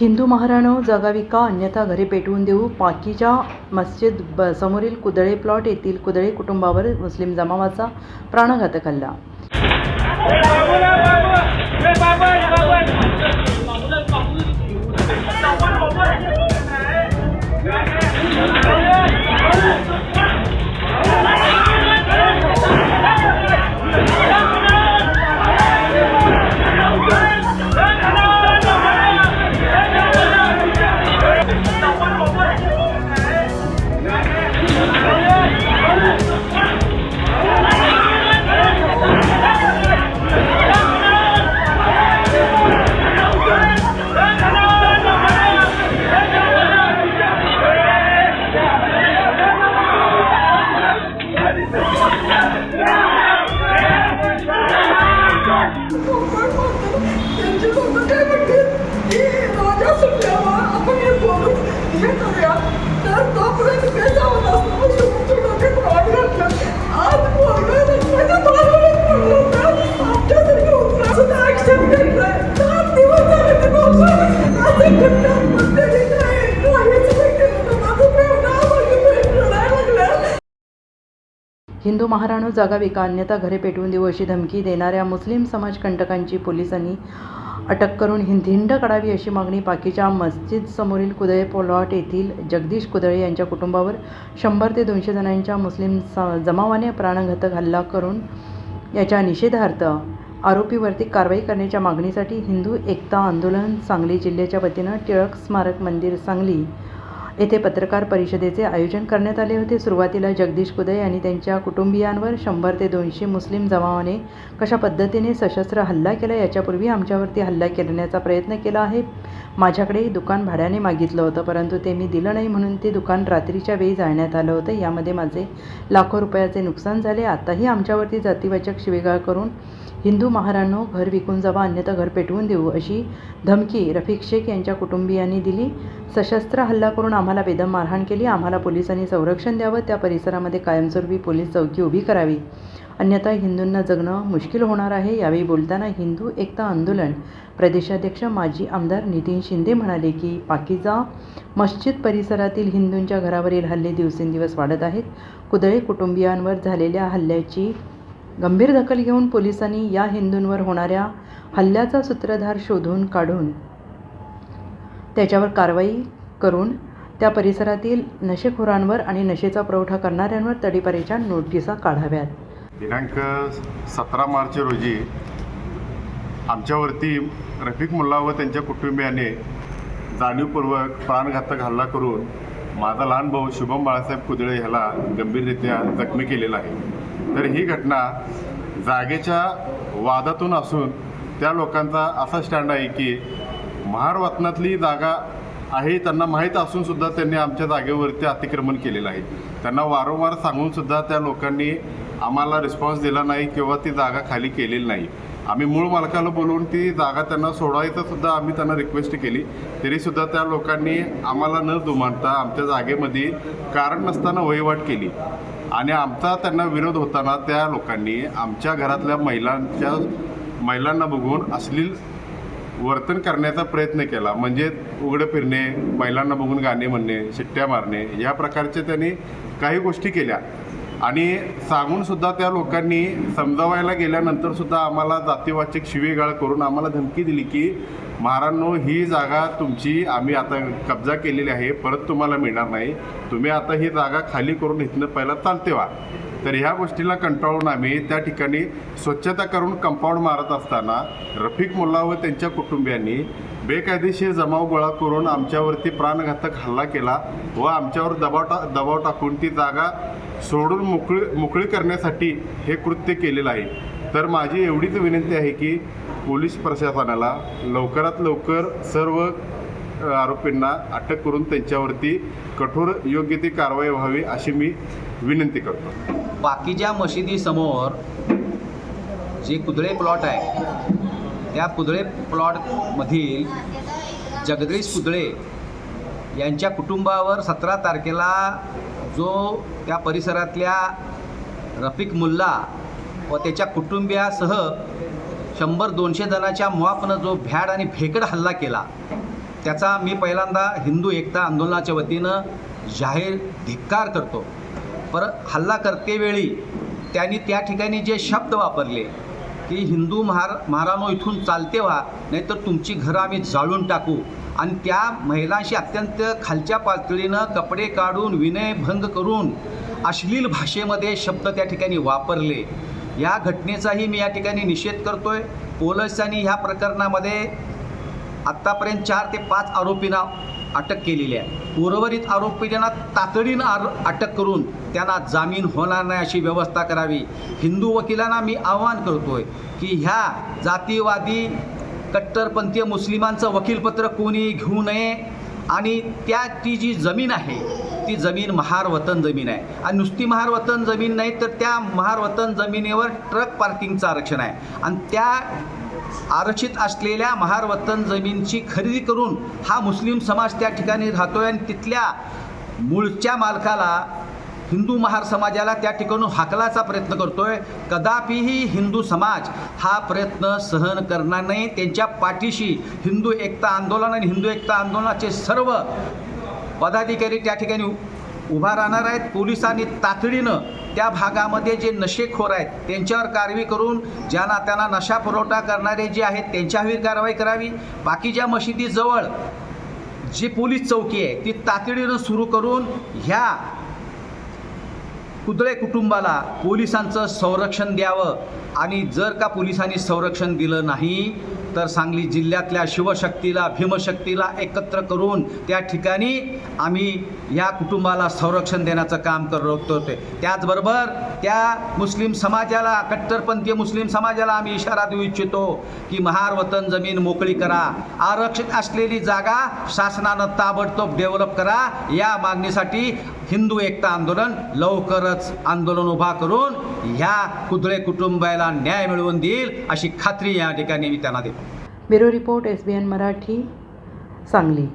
हिंदू महाराणो जगावी का अन्यथा घरे पेटवून देऊ पाकीच्या मस्जिद ब समोरील कुदळे प्लॉट येथील कुदळे कुटुंबावर मुस्लिम जमावाचा प्राणघातक हल्ला. हिंदू महाराणू जागा का अन्यथा घरे पेटवून देऊ अशी धमकी देणाऱ्या मुस्लिम समाजकंटकांची पोलिसांनी अटक करून हिंद काढावी अशी मागणी पाकीच्या मस्जिद समोरील कुदळे प्लॉट येथील जगदीश कुदळे यांच्या कुटुंबावर शंभर ते दोनशे जणांच्या मुस्लिम जमावाने प्राणघातक हल्ला करून याच्या निषेधार्थ आरोपीवरती कारवाई करण्याच्या मागणीसाठी हिंदू एकता आंदोलन सांगली जिल्ह्याच्या वतीनं टिळक स्मारक मंदिर सांगली येथे पत्रकार परिषदेचे आयोजन करण्यात आले होते. सुरुवातीला जगदीश कुदय आणि त्यांच्या कुटुंबियांवर शंभर ते दोनशे मुस्लिम जमावाने कशा पद्धतीने सशस्त्र हल्ला केला याच्यापूर्वी आमच्यावरती हल्ला करण्याचा प्रयत्न केला आहे. माझ्याकडे दुकान भाड्याने मागितलं होतं परंतु ते मी दिलं नाही म्हणून ते दुकान रात्रीच्या वेळी जाळण्यात आलं होतं. यामध्ये माझे लाखो रुपयाचे नुकसान झाले. आताही आमच्यावरती जातीवाचक शिवेगाळ करून हिंदू महाराणो घर विकून जावा अन्यथा घर पेटवून देऊ अशी धमकी रफिक शेख यांच्या कुटुंबियांनी दिली. सशस्त्र हल्ला करून आम्हाला आम्हाला बेदम मारहाण केली. आम्हाला पोलिसांनी संरक्षण द्यावं. त्या परिसरामध्ये कायमस्वरूपी पोलीस चौकी उभी करावी. अन्यथा हिंदूंना जगणं मुश्किल होणार आहे. यावेळी बोलताना हिंदू एकता आंदोलन. प्रदेशाध्यक्ष माजी आमदार नितीन शिंदे म्हणाले की पाकिजा मस्जिद परिसरातील हिंदूंच्या घरावरील हल्ले दिवसेंदिवस वाढत आहेत. कुदळे कुटुंबियांवर झालेल्या हल्ल्याची गंभीर दखल घेऊन पोलिसांनी या हिंदूंवर होणाऱ्या हल्ल्याचा सूत्रधार शोधून काढून त्याच्यावर कारवाई करून त्या परिसरातील नशेखोरांवर आणि नशेचा पुरवठा करणाऱ्यांवर तडीपारीच्या नोटिसा काढाव्यात. दिनांक सतरा मार्च रोजी आमच्यावरती रफिक मुल्ला व त्यांच्या कुटुंबियाने जाणीवपूर्वक प्राणघातक हल्ला करून माझा लहान भाऊ शुभम बाळासाहेब कुदळे ह्याला गंभीररित्या जखमी केलेला आहे. तर ही घटना जागेच्या वादातून असून त्या लोकांचा असा स्टँड आहे की महारवतनातली जागा आहे त्यांना माहीत असून सुद्धा त्यांनी आमच्या जागेवरती अतिक्रमण केलेलं आहे. त्यांना वारंवार सांगून सुद्धा त्या लोकांनी आम्हाला रिस्पॉन्स दिला नाही किंवा ती जागा खाली केलेली नाही. आम्ही मूळ मालकाला बोलवून ती जागा त्यांना सोडायचं सुद्धा आम्ही त्यांना रिक्वेस्ट केली. तरीसुद्धा त्या लोकांनी आम्हाला न दुमानता आमच्या जागेमध्ये कारण नसताना वहिवाट केली. आणि आमचा त्यांना विरोध होताना त्या लोकांनी आमच्या घरातल्या महिलांच्या महिलांना बघून अश्लील वर्तन करण्याचा प्रयत्न केला. म्हणजे उघडं फिरणे महिलांना बघून गाणे म्हणणे शिट्ट्या मारणे या प्रकारचे त्यांनी काही गोष्टी केल्या. आणि सांगून सुद्धा त्या लोकांनी समजावायला गेल्यानंतर सुद्धा आम्हाला जातीवाचक शिवेगाळ करून आम्हाला धमकी दिली की महारांनो ही जागा तुमची आम्ही आता कब्जा केलेली आहे. परत तुम्हाला मिळणार नाही. तुम्ही आता ही जागा खाली करून इथनं पहिला चालते व्हा तर ह्या गोष्टीला कंटाळून आम्ही त्या ठिकाणी स्वच्छता करून कंपाऊंड मारत असताना रफिक मुल्ला व त्यांच्या कुटुंबियांनी बेकायदेशीर जमाव गोळा करून आमच्यावरती प्राणघातक हल्ला केला व आमच्यावर दबाव टा दबाव टाकून ती जागा सोडून मोकळी मोकळी करण्यासाठी हे कृत्य केलेलं आहे. तर माझी एवढीच विनंती आहे की पोलीस प्रशासनाला लवकरात लवकर सर्व आरोपींना अटक करून त्यांच्यावरती कठोर योग्य ती कारवाई व्हावी अशी मी विनंती करतो. बाकीच्या मशिदीसमोर जे कुदळे प्लॉट आहे त्या कुदळे प्लॉटमधील जगदीश कुदळे यांच्या कुटुंबावर सतरा तारखेला जो त्या परिसरातल्या रफिक मुल्ला व त्याच्या कुटुंबियासह शंभर दोनशे जणाच्या मुआपनं जो भ्याड आणि भेकड हल्ला केला त्याचा मी पहिल्यांदा हिंदू एकता आंदोलनाच्या वतीनं जाहीर धिक्कार करतो. पर हल्ला करतेवेळी त्यांनी त्या ठिकाणी जे शब्द वापरले की हिंदू महार महारानो इथून चालते व्हा नाहीतर तुमची घरं आम्ही जाळून टाकू. आणि त्या महिलांशी अत्यंत खालच्या पातळीनं कपडे काढून विनयभंग करून अश्लील भाषेमध्ये शब्द त्या ठिकाणी वापरले. या घटनेचाही मी या ठिकाणी निषेध करतो आहे पोलिसांनी ह्या प्रकरणामध्ये आत्तापर्यंत चार ते पाच आरोपींना अटक केलेली आहे. उर्वरित आरोपींना तातडीनं आर अटक करून त्यांना जामीन होणार नाही अशी व्यवस्था करावी. हिंदू वकिलांना मी आवाहन करतो आहे की ह्या जातीवादी कट्टरपंथीय मुस्लिमांचं वकीलपत्र कोणी घेऊ नये आणि त्या ती जी जमीन आहे ती जमीन महार वतन जमीन आहे. आणि नुसती महार वतन जमीन नाही तर त्या महार वतन जमिनीवर ट्रक पार्किंगचं आरक्षण आहे. आणि त्या आरक्षित असलेल्या महार वतन जमीनची खरेदी करून हा मुस्लिम समाज त्या ठिकाणी राहतोय आणि तिथल्या मूळच्या मालकाला हिंदू महार समाजाला त्या ठिकाणून हाकलाचा प्रयत्न करतोय. कदापिही हिंदू समाज हा प्रयत्न सहन करणार नाही. त्यांच्या पाठीशी हिंदू एकता आंदोलन आणि हिंदू एकता आंदोलनाचे सर्व पदाधिकारी त्या ठिकाणी उ- उभा राहणार आहेत. पोलिसांनी तातडीनं त्या भागामध्ये जे नशेखोर आहेत त्यांच्यावर कारवाई करून ज्यांना त्यांना नशा पुरवठा करणारे जे आहेत त्यांच्यावर कारवाई करावी. बाकीच्या मशिदीजवळ जी पोलीस चौकी आहे ती तातडीनं सुरू करून ह्या कुदळे कुटुंबाला पोलिसांचं संरक्षण द्यावं आणि जर का पोलिसांनी संरक्षण दिलं नाही तर सांगली जिल्ह्यातल्या शिवशक्तीला भीमशक्तीला एकत्र करून त्या ठिकाणी आम्ही या कुटुंबाला संरक्षण देण्याचं काम करत होते त्याचबरोबर त्या मुस्लिम समाजाला कट्टरपंथीय मुस्लिम समाजाला आम्ही इशारा देऊ इच्छितो की महार वतन जमीन मोकळी करा आरक्षित असलेली जागा शासनानं ताबडतोब डेव्हलप करा. या मागणीसाठी हिंदू एकता आंदोलन लवकरच लवकरच आंदोलन उभा करून ह्या कुदळे कुटुंबाला न्याय मिळवून देईल अशी खात्री या ठिकाणी मी त्यांना देतो. Bureau report S B N Marathi Sangli.